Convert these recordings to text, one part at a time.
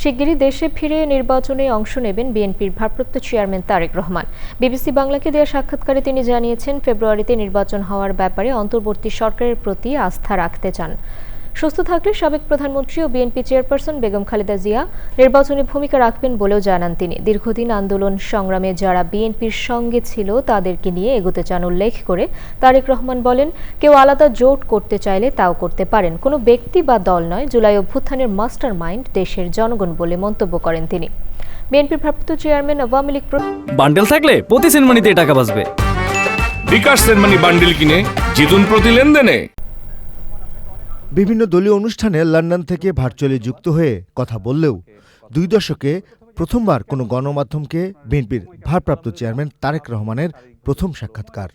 শিগগিরই দেশে ফিরে নির্বাচনে অংশ নেবেন বিএনপির ভারপ্রাপ্ত চেয়ারম্যান তারেক রহমান। বিবিসি বাংলাকে দেওয়া সাক্ষাৎকারে তিনি জানিয়েছেন, ফেব্রুয়ারিতে নির্বাচন হওয়ার ব্যাপারে অন্তর্বর্তী সরকারের প্রতি আস্থা রাখতে চান। সুস্থ থাকলে সাবেক প্রধানমন্ত্রী ও বিএনপি চেয়ারপারসন বেগম খালেদা জিয়া নির্বাচনে ভূমিকা রাখবেন বলেও জানান তিনি। দীর্ঘদিন আন্দোলন সংগ্রামে যারা বিএনপির সঙ্গে ছিল তাদেরকে নিয়ে এগোতে চান উল্লেখ করে তারেক রহমান বলেন কেউ আলাদা জোট করতে চাইলে তাও করতে পারেন। কোনো ব্যক্তি বা দল নয় জুলাই অভ্যুত্থানের মাস্টার মাইন্ড দেশের জনগণ বলে মন্তব্য করেন তিনি। বিএনপির ভারপ্রাপ্ত চেয়ারম্যান আওয়ামী লীগ বান্ডেল থাকলে প্রতি সেনমানিতে টাকা বাঁচবে। বিকাশ সেনমানি বান্ডিল কিনে জিতুন প্রতি লেনদেনে। বিভিন্ন দলীয় অনুষ্ঠানে লন্ডন থেকে ভার্চুয়ালি যুক্ত হয়ে কথা বললেও দুই দশকে প্রথমবার কোনো গণমাধ্যমকে বিএনপির ভারপ্রাপ্ত চেয়ারম্যান তারেক রহমানের প্রথম সাক্ষাৎকার।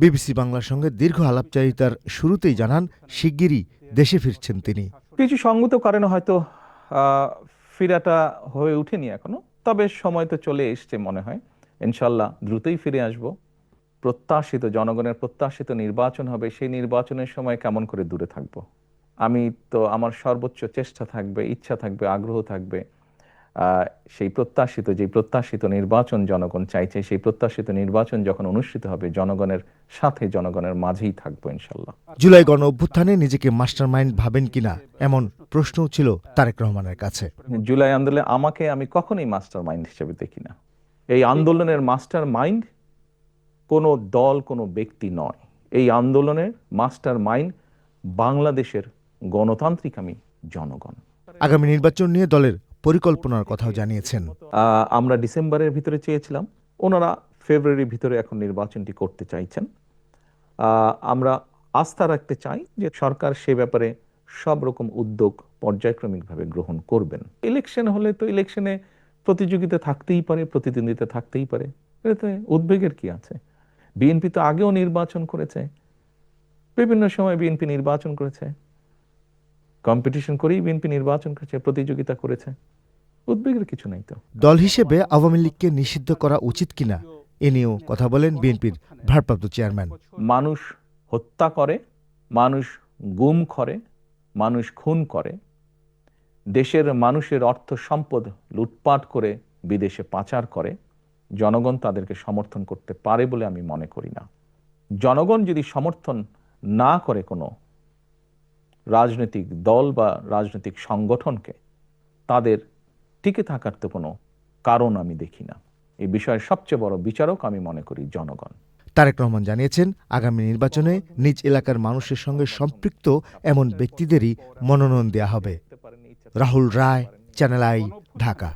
বিবিসি বাংলার সঙ্গে দীর্ঘ আলাপচারিতার শুরুতেই জানান, শিগগিরই দেশে ফিরছেন তিনি। কিছু সঙ্গত কারণে হয়তো ফেরাটা হয়ে ওঠেনি এখনও, তবে সময় তো চলে এসছে মনে হয়। ইনশাল্লাহ দ্রুতই ফিরে আসব। প্রত্যাশিত জনগণের প্রত্যাশিত নির্বাচন হবে, সেই নির্বাচনের সময় কেমন করে দূরে থাকব? আমি তো আমার সর্বোচ্চ চেষ্টা থাকবে ইচ্ছা থাকবে আগ্রহ থাকবে সেই প্রত্যাশিত যে প্রত্যাশিত নির্বাচন জনগণ চাইছে সেই প্রত্যাশিত নির্বাচন যখন অনুষ্ঠিত হবে জনগণের সাথে জনগণের মাঝেই থাকব ইনশাল্লাহ। জুলাই গণ অভ্যুত্থানে নিজেকে মাস্টার মাইন্ড ভাবেন কিনা এমন প্রশ্নও ছিল তারেক রহমানের কাছে। জুলাই আন্দোলনে আমাকে আমি কখনোই মাস্টার মাইন্ড হিসেবে দেখি না। এই আন্দোলনের মাস্টার মাইন্ড কোনো দল কোনো ব্যক্তি নয়। এই আন্দোলনের মাস্টার মাইন্ড বাংলাদেশের গণতান্ত্রিক আমি জনগণ। আগামী নির্বাচন নিয়ে দলের পরিকল্পনার কথাও জানিয়েছেন। আমরা ডিসেম্বরের ভিতরে চেয়েছিলাম। ওনারা ফেব্রুয়ারির ভিতরে এখন নির্বাচনটি করতে চাইছেন। আমরা আস্থা রাখতে চাই যে সরকার সে ব্যাপারে সব রকম উদ্যোগ পর্যায়ক্রমিকভাবে গ্রহণ করবেন। ইলেকশন হলে তো ইলেকশনে প্রতিযোগিতা থাকতেই পারে প্রতিদ্বন্দ্বিতা থাকতেই পারে। এতে উদ্বেগের কি আছে? বিএনপি তো আগেও নির্বাচন করেছে। বিভিন্ন সময় বিএনপি নির্বাচন করেছে। কম্পিটিশন করেই বিএনপি নির্বাচন করেছে প্রতিযোগিতা করেছে। উদ্বেগের কিছু নাই তো। দল হিসেবে আওয়ামী লীগকে নিষিদ্ধ করা উচিত কিনা এ নিয়েও কথা বলেন বিএনপির ভারপ্রাপ্ত চেয়ারম্যান। মানুষ হত্যা করে মানুষ গুম করে মানুষ খুন করে দেশের মানুষের অর্থ সম্পদ লুটপাট করে বিদেশে পাচার করে জনগণ তাদেরকে সমর্থন করতে পারে বলে আমি মনে করি না। জনগণ যদি সমর্থন না করে কোনো রাজনৈতিক দল বা রাজনৈতিক সংগঠনকে তাদের টিকে থাকার তো কোনো কারণ আমি দেখি না। এই বিষয়ে সবচেয়ে বড় বিচারক আমি মনে করি জনগণ। তারেক রহমান জানিয়েছেন, আগামী নির্বাচনে নিজ এলাকার মানুষের সঙ্গে সম্পৃক্ত এমন ব্যক্তিদেরই মনোনয়ন দেওয়া হবে। Rahul Roy, channel I, Dhaka.